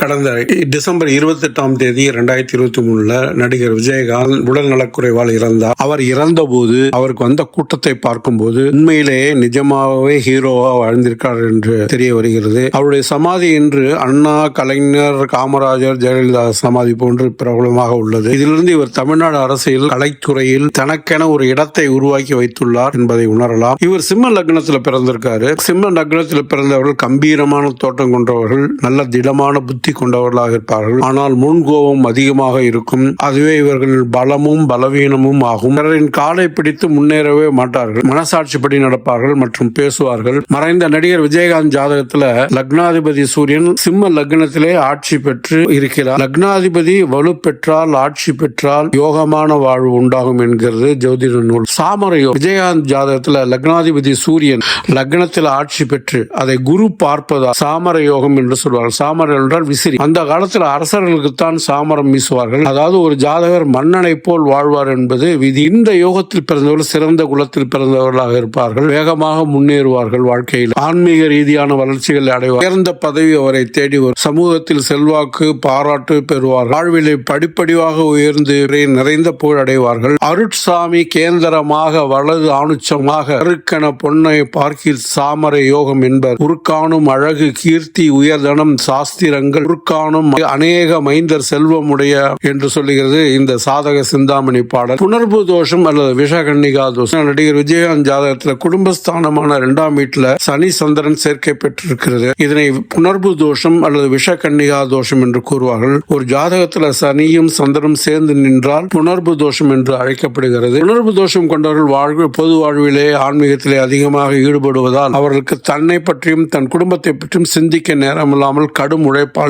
கடந்த டிசம்பர் இருபத்தி எட்டாம் தேதி இரண்டாயிரத்தி இருபத்தி மூணுல நடிகர் விஜயகாந்த் உடல் நலக்குறைவால் இறந்தார். அவர் இறந்த போது அவருக்கு வந்த கூட்டத்தை பார்க்கும்போது உண்மையிலேயே நிஜமாகவே ஹீரோவா வாழ்ந்திருக்கார் என்று தெரிய வருகிறது. அவருடைய சமாதி இன்று அண்ணா கலைஞர் காமராஜர் ஜெயலலிதா சமாதி போன்று பிரபலமாக உள்ளது. இதிலிருந்து இவர் தமிழ்நாடு அரசியல் கலைத்துறையில் தனக்கென ஒரு இடத்தை உருவாக்கி வைத்துள்ளார் என்பதை உணரலாம். இவர் சிம்ம லக்னத்தில் பிறந்திருக்காரு. சிம்ம லக்னத்தில் பிறந்தவர்கள் கம்பீரமான தோட்டம் கொண்டவர்கள் நல்ல திடமான புத்தி கொண்டவர்களாக இருப்பார்கள் ஆனால் முன்கோபம் அதிகமாக இருக்கும். அதுவே இவர்கள் பலமும் பலவீனமும் ஆகும். பிறரின் காலை பிடித்து முன்னேறவே மாட்டார்கள். மனசாட்சிப்படி நடப்பார்கள் மற்றும் பேசுவார்கள். மறைந்த நடிகர் விஜயகாந்த் ஜாதகத்துல லக்னாதிபதி சூரியன் சிம்ம லக்னத்திலே ஆட்சி பெற்று இருக்கிறார். லக்னாதிபதி வலு பெற்றால் ஆட்சி பெற்றால் யோகமான வாழ்வு உண்டாகும் என்கிறது ஜோதிட நூல். சாமரையோ விஜயகாந்த் ஜாதகத்துல லக்னாதிபதி சூரியன் லக்னத்தில் ஆட்சி பெற்று அதை குரு பார்ப்பதா சாமர யோகம் என்று சொல்வார்கள். சாமர என்றால் விசிறி அந்த காலத்தில் அரசர்களுக்குத்தான் சாமரம் வீசுவார்கள். அதாவது ஒரு ஜாதகர் மன்னனை போல் வாழ்வார் என்பது விதி. இந்த யோகத்தில் பிறந்தவர்கள் சிறந்த குலத்தில் பிறந்தவர்களாக இருப்பார்கள். வேகமாக முன்னேறுவார்கள் வாழ்க்கையில். ஆன்மீக ரீதியான வளர்ச்சிகளை அடைவார். உயர்ந்த பதவி அவரை தேடி வரும். சமூகத்தில் செல்வாக்கு பாராட்டு பெறுவார் வாழ்விலை படிப்படியாக உயர்ந்து நிறைந்த புகழ் அடைவார்கள். அருட்சாமி கேந்திரமாக வலது ஆணுச்சமாக அருக்கென பொன்னை பார்க்கில் சாமர யோகம் என்பர். உருக்காணும் அழகு கீர்த்தி உயர்தனம் சாஸ்திரங்கள் உருக்காணும் அநேக மைந்தர் செல்வமுடைய என்று சொல்லுகிறது இந்த சாதக சிந்தாமணி பாடல். புனர்பு தோஷம் அல்லது விஷகன்னிகா தோஷம். நடிகர் விஜயகாந்த் ஜாதகத்தில் குடும்பஸ்தானமான இரண்டாம் வீட்டுல சனி சந்திரன் சேர்க்கை பெற்றிருக்கிறது. இதனை புனர்பு தோஷம் அல்லது விஷகன்னிகா தோஷம் என்று கூறுவார்கள். ஒரு ஜாதகத்துல சனியும் சந்திரனும் சேர்ந்து நின்றால் புனர்பு தோஷம் என்று அழைக்கப்படுகிறது. புனர்பு தோஷம் கொண்டவர்கள் வாழ்வு பொது வாழ்விலே ஆன்மீகத்திலே அதிகமாக ஈடுபடுவதால் அவர்களுக்கு தன்னை பற்றியும் தன் குடும்பத்தை பற்றியும் சிந்திக்க நேரமில்லாமல் கடும்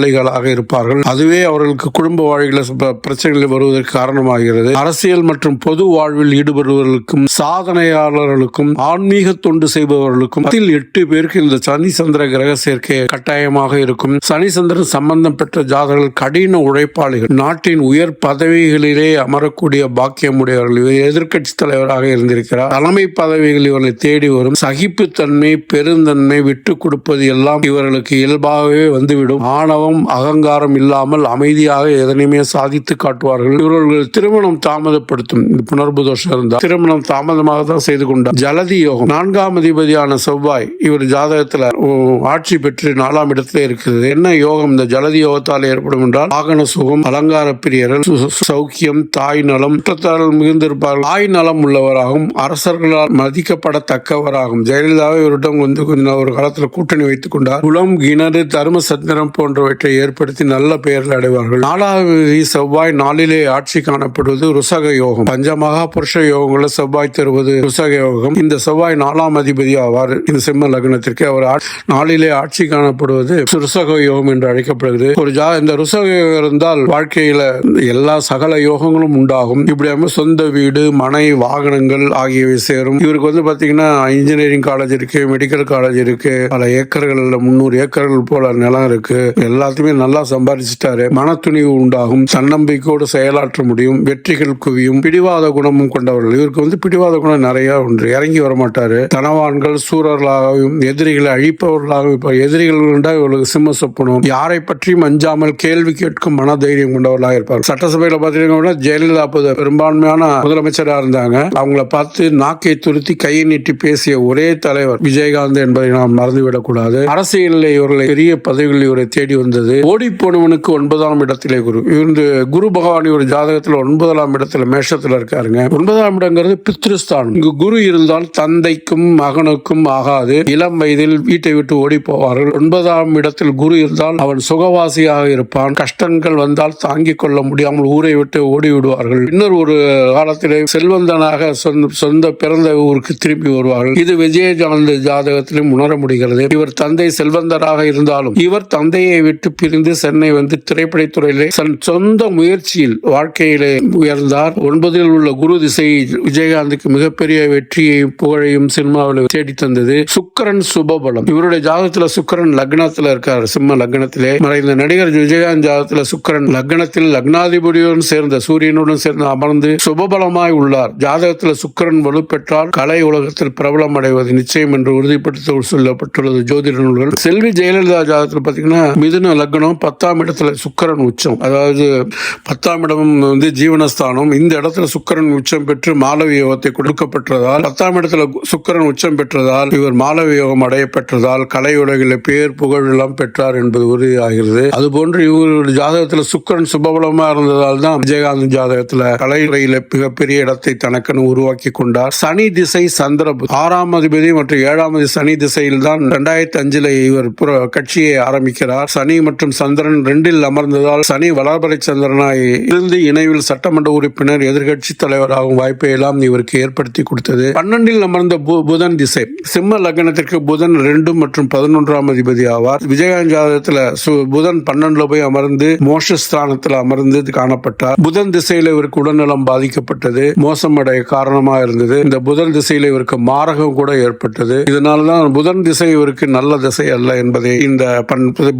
உழைப்பாளிகளாக இருப்பார்கள். அதுவே அவர்களுக்கு குடும்ப வாழ்வில் பிரச்சனைகள் வருவதற்கு காரணமாகிறது. அரசியல் மற்றும் பொது வாழ்வில் ஈடுபடுபவர்களுக்கும் சாதனையாளர்களுக்கும் ஆன்மீக தொண்டு செய்பவர்களுக்கும் பத்தில் எட்டு பேருக்கு இந்த சனி சந்திர கிரக சேர்க்கை கட்டாயமாக இருக்கும். சனி சந்திரன் சம்பந்தம் பெற்ற ஜாதகர்கள் கடின உழைப்பாளிகள். நாட்டின் உயர் பதவிகளிலே அமரக்கூடிய பாக்கியமுடையவர்கள். இவர் எதிர்க்கட்சி தலைவராக இருந்திருக்கிறார். தலைமை பதவிகள் இவர்களை தேடி வரும். சகிப்புத்தன்மை பெருந்தன்மை விட்டு கொடுப்பது எல்லாம் இவர்களுக்கு இயல்பாகவே வந்துவிடும். ஆணவம் அகங்காரம் இல்லாமல் அமைதியாக எதனையுமே சாதித்து காட்டுவார்கள். இவர்கள் திருமணம் தாமதப்படுத்தும். இந்த புனர்பு தோஷம் இருந்தால் திருமணம் தாமதமாக தான் செய்து கொண்டார். ஜலதி யோகம். நான்காம் அதிபதியான செவ்வாய் இவர் ஜாதகத்தில் ஆட்சி பெற்று நாலாம் இடத்துல இருக்கிறது. என்ன யோகம்? இந்த ஜலதி யோகத்தால் ஏற்படும் என்றால் வாகன சுகம் அலங்கார பிரியர்கள் சு- சௌக்கியம் தாய் நலம் குற்றத்தால் மிகுந்திருப்பார்கள். தாய் நலம் உள்ளவராகவும் அரசர்களால் மதிக்கப்படத்தக்கவராகும் ஜெயலலிதாவை இவரிடம் வந்து கொஞ்சம் ஒரு காலத்தில் கூட்டணி வைத்துக் கொண்டார். குளம் கிணறு தர்ம சத்திரம் போன்றவற்றை ஏற்படுத்தி நல்ல பெயர்கள் அடைவார்கள். நாலாவது செவ்வாய் நாளிலே ஆட்சி காணப்படுவது ருசக யோகம். பஞ்சமகா புருஷ யோகங்களை செவ்வாய் தருவது ருசக யோகம். இந்த செவ்வாய் நாலாம் அதிபதி ஆவார். இந்த சிம்ம லக்னத்திற்கு அவர் நாளிலே ஆட்சி காணப்படுவது ருசக யோகம் என்று அழைக்கப்படுகிறது. ஒரு ஜா இந்த ருசக யோகம் இருந்தால் வாழ்க்கையில எல்லா சகல யோகங்களும் உண்டாகும். இப்படி சொந்த வீடு மனை வாகனங்கள் ஆகியவை சேரும். இவருக்கு வந்து பாத்தீங்கன்னா இன்ஜினியரிங் காலேஜ் இருக்கு மெடிக்கல் காலேஜ் இருக்கு. பல ஏக்கர்கள் முன்னூறு ஏக்கர்கள் போல நிலம் இருக்கு. எல்லாத்தையும் நல்லா சம்பாதிச்சிட்டாரு. மன துணிவு உண்டாகும். தன்னம்பிக்கையோடு செயலாற்ற முடியும். வெற்றிகள் குவியும். பிடிவாத குணமும் கொண்டவர்கள். இவருக்கு வந்து பிடிவாத குணம் நிறைய உண்டு. இறங்கி வரமாட்டாரு. தனவான்கள் சூரர்களாகவும் எதிரிகளை அழிப்பவர்களாகவும் இப்போ எதிரிகள் இவர்களுக்கு சிம்ம சொப்பனும். யாரை பற்றியும் அஞ்சாமல் கேள்வி கேட்கும் மன தைரியம் கொண்டவர்களாக இருப்பார் சட்டசபையில பாத்தீங்கன்னா ஜெயலலிதா பெரும்பான்மையான முதலமைச்சராக இருந்தாங்க. அவங்கள பார்த்து நாக்கை துருத்தி கையை நீட்டி பேசிய ஒரே தலைவர் விஜயகாந்த் என்பதை நாம் மறந்துவிடக்கூடாது. அரசியலில் இவர்களை பெரிய பதவிகள் இவரை தேடி வந்தது ஓடி போனவனுக்கு ஒன்பதாம் இடத்திலே குரு. இந்த குரு பகவான் ஒரு ஜாதகத்தில் ஒன்பதாம் இடத்துல மேஷத்தில் இருக்காருங்க. ஒன்பதாம் இடங்கிறது பித்ருஸ்தானம். இங்கு குரு இருந்தால் தந்தைக்கும் மகனுக்கும் ஆகாது. இளம் வயதில் வீட்டை விட்டு ஓடி போவார்கள் ஒன்பதாம் இடத்தில் குரு இருந்தால் அவன் சுகவாசியாக இருப்பான். கஷ்டங்கள் வந்தால் தாங்கிக் கொள்ள முடியாமல் ஊரை விட்டு ஓடி விடுவார்கள் இன்னொரு ஒரு காலத்திலே செல்வந்தனாக சொந்த சொந்த பிறந்த ஊருக்கு திரும்பி வருவார்கள். இது விஜயகாந்த் ஜாதகத்திலும் உணர முடிகிறது. இவர் தந்தை செல்வந்தராக இருந்தாலும் இவர் தந்தையை விட்டு பிரிந்து சென்னை வந்து திரைப்படத்துறையிலே தன் சொந்த முயற்சியில் வாழ்க்கையிலே உயர்ந்தார். ஒன்பதில் உள்ள குரு திசை விஜயகாந்துக்கு மிகப்பெரிய வெற்றியையும் புகழையும் சினிமாவில் தேடி தந்தது சுக்கரன் சுபபலம். இவருடைய ஜாதகத்துல சுக்கரன் லக்னத்துல இருக்கார். சிம்ம லக்னத்திலே மறைந்த நடிகர் விஜயகாந்த் ஜாதகத்துல சுக்கரன் லக்னத்தில் லக்னாதிபதியுடன் சேர்ந்த சூரியனுடன் சேர்ந்து அமர்ந்து சுபபலமாய் உள்ளார். ஜாதகத்துல சுக்கரன் வலுப்பெற்றால் கலை உலகத்தில் பிரபலம் அடைவது நிச்சயம் என்று உறுதிப்படுத்த சொல்லப்பட்டுள்ளது ஜோதிட நூல்கள் செல்வி ஜெயலலிதா ஜாதகத்தில் பாத்தீங்கன்னா மிதுன லக்னம் பத்தாம் இடத்துல சுக்கரன் உச்சம். அதாவது பத்தாம் இடம் வந்து ஜீவனஸ்தானம். இந்த இடத்துல சுக்கிரன் உச்சம் பெற்று மாலவ யோகத்தை கொடுக்கப்பட்டதால் பத்தாம் இடத்துல சுக்கரன் உச்சம் பெற்றதால் இவர் மாலவ யோகம் அடைய பெற்றதால் கலை உலகில் பேர் புகழ் எல்லாம் பெற்றார் என்பது உறுதியாகிறது. அதுபோன்று இவருடைய ஜாதகத்துல சுக்கரன் சுபபலமா இருந்ததால் தான் விஜயகாந்த் ஜாதகத்துல கலைத்துறையில மிகப்பெரிய இடத்தை தனக்குன்னு உருவாக்கி கொண்டார். சனி திசை சந்திர ஆறாம் அதிபதி மற்றும் ஏழாம் சனி திசையில் தான் இரண்டாயிரத்தி அஞ்சுல இவர் புற- கட்சியை ஆரம்பிக்கிறார். சனி மற்றும் சந்திரன் ரெண்டில் அமர்ந்ததால் சனி வளர்பறை சந்திரனாய் இருந்து இணைவில் சட்டமன்ற உறுப்பினர் எதிர்க்கட்சி தலைவராகும் வாய்ப்பை எல்லாம் இவருக்கு ஏற்படுத்தி கொடுத்தது. பன்னெண்டில் அமர்ந்த புதன் திசை. சிம்ம லக்னத்திற்கு புதன் ரெண்டு மற்றும் பதினொன்றாம் அதிபதி ஆவார். விஜயகாந்த் ஜாதகத்துல புதன் பன்னெண்டுல போய் அமர்ந்து மோஷஸ்தானத்துல அமர்ந்து காணப்பட்டார். புதன் திசையில இவருக்கு உடல்நலம் பாதிக்கப்பட்டது. மோசமடைய காரணமா இருந்தது. இந்த புதன் திசையில இவருக்கு மாரகம் கூட ஏற்பட்டது. இதனாலதான் புதன் திசை இவருக்கு நல்ல திசை அல்ல என்பதை இந்த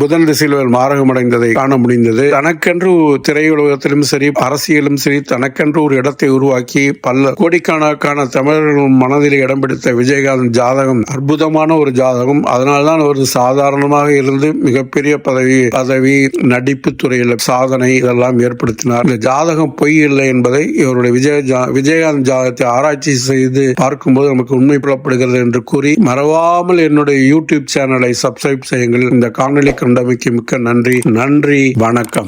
புதன் திசையில் இவர் மாரகம் காண முடிந்தது. தனக்கென்று திரையுலகத்திலும் சரி அரசியலும் சரி தனக்கென்று ஒரு இடத்தை உருவாக்கி பல கோடிக்கணக்கான தமிழர்கள் மனதில் இடம் பிடித்த விஜயகாந்த் ஜாதகம் அற்புதமான ஒரு ஜாதகம். அதனால்தான் அவர் சாதாரணமாக இருந்து மிகப்பெரிய பதவி பதவி நடிப்பு துறையில் சாதனை இதெல்லாம் ஏற்படுத்தினார். இந்த ஜாதகம் பொய் இல்லை என்பதை இவருடைய விஜய ஜா- விஜயகாந்த் ஜாதகத்தை ஆராய்ச்சி செய்து பார்க்கும்போது நமக்கு உண்மை புலப்படுகிறது என்று கூறி மறவாமல் என்னுடைய யூடியூப் சேனலை சப்ஸ்கிரைப் செய்யுங்கள். இந்த காணொலி கண்டமைக்கு மிக்க நன்றி. நன்றி. வணக்கம்.